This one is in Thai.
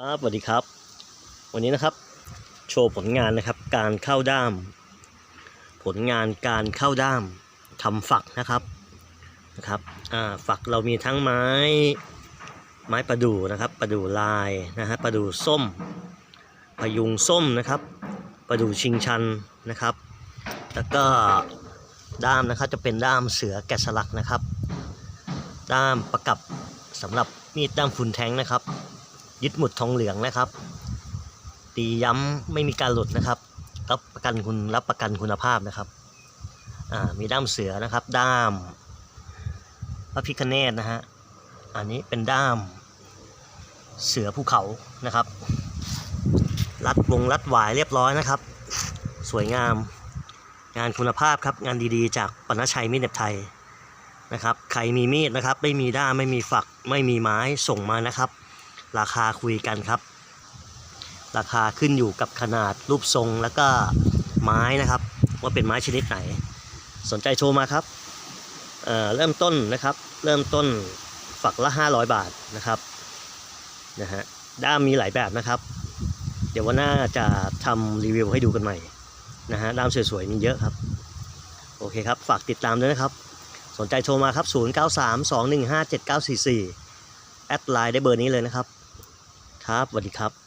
ครับสวัสดีครับ วันนี้นะครับ โชว์ผลงานนะครับ การเข้าด้าม ผลงานการเข้าด้ามทำฝักนะครับนะครับอ่าฝักเรามีทั้งไม้ ไม้ประดู่นะครับ ประดู่ลายนะฮะประดู่ส้มพยุงส้มนะครับ ประดู่ชิงชันนะครับ แล้วก็ด้ามนะครับจะเป็นด้ามเสือแกะสลักนะครับ ด้ามประกับสำหรับมีดด้ามฟุนแทงนะครับ ยึดหมุดทองเหลืองนะครับ ตีย้ำไม่มีการหลุดนะครับรับประกันคุณรับประกันคุณภาพนะครับมีด้ามเสือนะครับ ด้ามพระพิคเนตนะฮะอันนี้เป็นด้ามเสือภูเขานะครับรัดวงรัดหวายเรียบร้อยนะครับ สวยงามงานคุณภาพครับงานดีๆ จากปณชัยมีดเหน็บไทยนะครับใครมีมีดนะครับ ไม่มีด้ามไม่มีฝักไม่มีไม้ส่งมานะครับ ราคาคุยกันครับ ราคาขึ้นอยู่กับขนาดรูปทรงแล้วก็ไม้นะครับ ว่าเป็นไม้ชนิดไหน สนใจโทรมาครับเเริ่มต้นนะครับ เริ่มต้นฝักละ 500 บาทนะครับนะฮะด้ามมีหลายแบบนะครับ เดี๋ยววันหน้าจะทำรีวิวให้ดูกันใหม่นะฮะด้ามสวยๆมีเยอะครับ โอเคครับ ฝากติดตามด้วยนะครับ สนใจโทรมาครับ 0932157944 แอดไลน์ได้เบอร์นี้เลยนะครับ ครับสวัสดีครับ